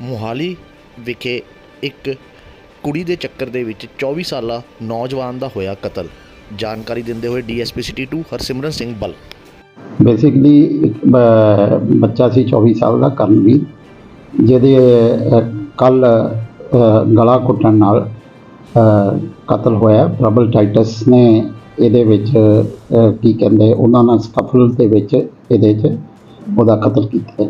ਮੋਹਾਲੀ ਵਿਖੇ ਇੱਕ ਕੁੜੀ ਦੇ ਚੱਕਰ ਦੇ ਵਿੱਚ 24 ਸਾਲਾ ਨੌਜਵਾਨ ਦਾ ਹੋਇਆ ਕਤਲ। ਜਾਣਕਾਰੀ ਦਿੰਦੇ ਹੋਏ ਡੀਐਸਪੀ ਸਿਟੀ 2 ਹਰਸਿਮਰਨ ਸਿੰਘ ਬਲ। ਬੇਸਿਕਲੀ ਇੱਕ ਬ- ਬੱਚਾ ਸੀ 24 ਸਾਲ ਦਾ ਕਰਨਵੀਰ ਜਿਹਦੇ ਕੱਲ ਗਲਾ ਘੁੱਟਣ ਨਾਲ ਅ, ਕਤਲ ਹੋਇਆ। ਪ੍ਰਬਲ ਟਾਈਟਸ ਨੇ ਇਹਦੇ ਵਿੱਚ ਅ, ਕੀ ਕਹਿੰਦੇ ਉਹਨਾਂ ਨਾਲ ਸਕਫਲ ਦੇ ਵਿੱਚ ਇਹਦੇ 'ਚ ਉਹਦਾ ਕਤਲ ਕੀਤਾ।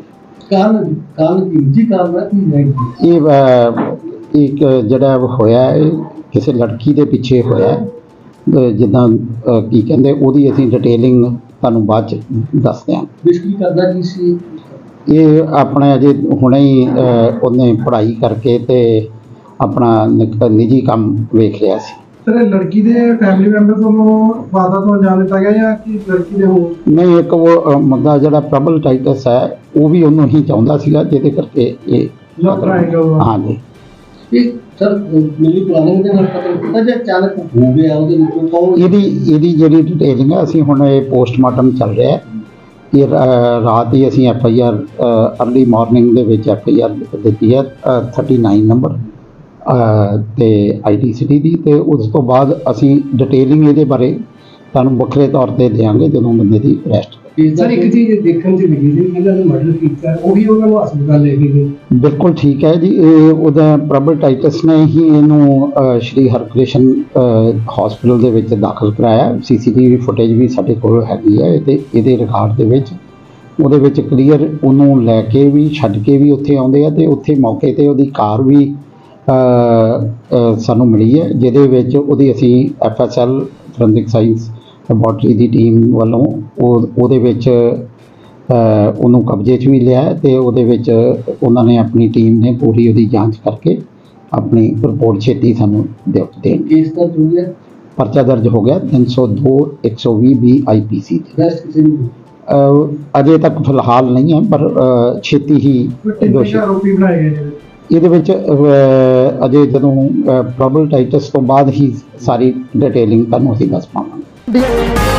ਕਾਰਨ ਕਾਰਨ ਕੀ? ਜੀ ਕਾਰਨ ਹੈ ਕੀ ਹੈ ਇਹ ਇੱਕ ਜਿਹੜਾ ਹੋਇਆ ਹੈ ਕਿਸੇ ਲੜਕੀ ਦੇ ਪਿੱਛੇ ਹੋਇਆ ਹੈ। ਜਿੱਦਾਂ ਕੀ ਕਹਿੰਦੇ ਉਹਦੀ ਅਸੀਂ ਡਿਟੇਲਿੰਗ ਤੁਹਾਨੂੰ ਬਾਅਦ ਚ ਦੱਸਦੇ ਹਾਂ। ਬਿਸ਼ਕੀ ਕਰਦਾ ਕੀ ਸੀ? ਇਹ ਆਪਣੇ ਅਜੇ ਹੁਣੇ ਹੀ ਉਹਨੇ ਪੜ੍ਹਾਈ ਕਰਕੇ ਤੇ ਆਪਣਾ ਨਿਕ- ਨਿੱਜੀ ਕੰਮ ਵੇਖ ਲਿਆ ਸੀ। ਸਰ ਇਹ ਲੜਕੀ ਦੇ ਫੈਮਿਲੀ ਮੈਂਬਰ ਵੱਲੋਂ ਵਾਦਾ ਤੋਂ ਅੰਜਾਮ ਦਿੱਤਾ ਗਿਆ ਜਾਂ ਕਿ ਲੜਕੀ ਦੇ ਹੋਰ? ਨਹੀਂ ਇੱਕ ਉਹ ਅ, ਮੁੱਦਾ ਜਿਹੜਾ ਪ੍ਰਬਲ ਟਾਈਟਸ ਹੈ ਉਹ ਵੀ ਉਹਨੂੰ ਹੀ ਚਾਹੁੰਦਾ ਸੀਗਾ ਜਿਹਦੇ ਕਰਕੇ ਇਹ ਲਵ ਟ੍ਰਾਇੰਗਲ ਹਾਂਜੀ। ਇਹ ਸਰ ਮੇਰੀ ਪਲਾਨਿੰਗ ਦੇ ਨਾਲ ਕਤਲ ਕੀਤਾ ਜਾਂ ਅਚਾਨਕ ਹੋ ਗਿਆ ਉਹਦੇ ਵਿੱਚੋਂ ਕੌਣ ਇਹਦੀ ਇਹਦੀ ਜਿਹੜੀ ਡਿਟੇਲਿੰਗ ਹੈ ਅਸੀਂ ਹੁਣ ਇਹ ਪੋਸਟਮਾਰਟਮ ਚੱਲ ਰਿਹਾ ਹੈ। ਇਹ ਰਾਤ ਹੀ ਅਸੀਂ F I R early morning ਦੇ ਵਿੱਚ ਐਫ ਆਈ ਆਰ ਦਿੱਤੀ ਹੈ ਅ, 39 ਨੰਬਰ ਤੇ ਆਈਟੀ ਸਿਟੀ ਦੀ ਤੇ ਉਸ ਤੋਂ ਬਾਅਦ ਅਸੀਂ ਡਿਟੇਲਿੰਗ ਇਹਦੇ ਬਾਰੇ ਤੁਹਾਨੂੰ ਵੱਖਰੇ ਤੌਰ ਤੇ ਦੇਵਾਂਗੇ ਜਦੋਂ ਬੰਦੇ ਦੀ ਅਰੈਸਟ ਸਰ ਇੱਕ ਚੀਜ਼ ਦੇਖਣ 'ਚ ਮਿਲੀ ਸੀ ਕਿ ਇਹਨਾਂ ਨੇ ਮਰਡਰ ਕੀਤਾ ਉਹੀ ਉਹਨਾਂ ਨੂੰ ਹਸਪਤਾਲ ਲੈ ਕੇ ਗਏ। ਬਿਲਕੁਲ ਠੀਕ ਹੈ ਜੀ ਇਹ ਉਹਦਾ ਪ੍ਰਬਲ ਟਾਈਟਸ ਨੇ ਹੀ ਇਹਨੂੰ ਸ਼੍ਰੀ ਹਰਕ੍ਰਿਸ਼ਨ ਹਸਪੀਟਲ ਦੇ ਵਿੱਚ ਦਾਖਲ ਕਰਾਇਆ। ਸੀਸੀਟੀਵੀ ਫੁਟੇਜ ਵੀ ਸਾਡੇ ਕੋਲ ਹੈਗੀ ਹੈ ਇਹਦੇ ਇਹਦੇ ਰਿਕਾਰਡ ਦੇ ਵਿੱਚ। ਉਹਦੇ ਵਿੱਚ ਕਲੀਅਰ ਉਹਨੂੰ ਲੈ ਕੇ ਵੀ ਛੱਡ ਕੇ ਵੀ ਉੱਥੇ ਆਉਂਦੇ ਆ ਤੇ ਉੱਥੇ ਮੌਕੇ ਤੇ ਉਹਦੀ ਕਾਰ ਵੀ ਸਾਨੂੰ ਮਿਲੀ ਹੈ ਜਿਹਦੇ ਵਿੱਚ ਉਹਦੀ ਅਸੀਂ ਐਫਐਸਐਲ ਫੋਰੈਂਸਿਕ ਸਾਇੰਸ ਲੈਬੋਰਟਰੀ ਦੀ ਟੀਮ ਵੱਲੋਂ ਉਹ ਉਹਦੇ ਵਿੱਚ ਉਹਨੂੰ ਕਬਜ਼ੇ 'ਚ ਵੀ ਲਿਆ ਤੇ ਉਹਦੇ ਵਿੱਚ ਉਹਨਾਂ ਨੇ ਆਪਣੀ ਟੀਮ ਨੇ ਪੂਰੀ ਉਹਦੀ ਜਾਂਚ ਕਰਕੇ ਆਪਣੀ ਰਿਪੋਰਟ ਛੇਤੀ ਸਾਨੂੰ ਦੇ ਦੇਣ ਕੇਸ ਹੋ? ਗਿਆ ਪਰਚਾ ਦਰਜ ਹੋ ਗਿਆ 302 120 ਬੀ ਆਈਪੀਸੀ ਅਜੇ ਤੱਕ ਫਿਲਹਾਲ ਨਹੀਂ ਹੈ ਪਰ ਛੇਤੀ ਹੀ ਦੋਸ਼ੀ ਆਰੋਪੀ ਬਣਾਏ ਗਏ ਨੇ। ਇਹਦੇ ਵਿੱਚ ਅਜੇ ਜਦੋਂ ਪ੍ਰੋਬਲ ਟਾਈਟਸ ਤੋਂ ਬਾਅਦ ਹੀ ਸਾਰੀ ਡਿਟੇਲਿੰਗ ਤੁਹਾਨੂੰ ਅਸੀਂ ਦੱਸ ਪਾਵਾਂਗੇ।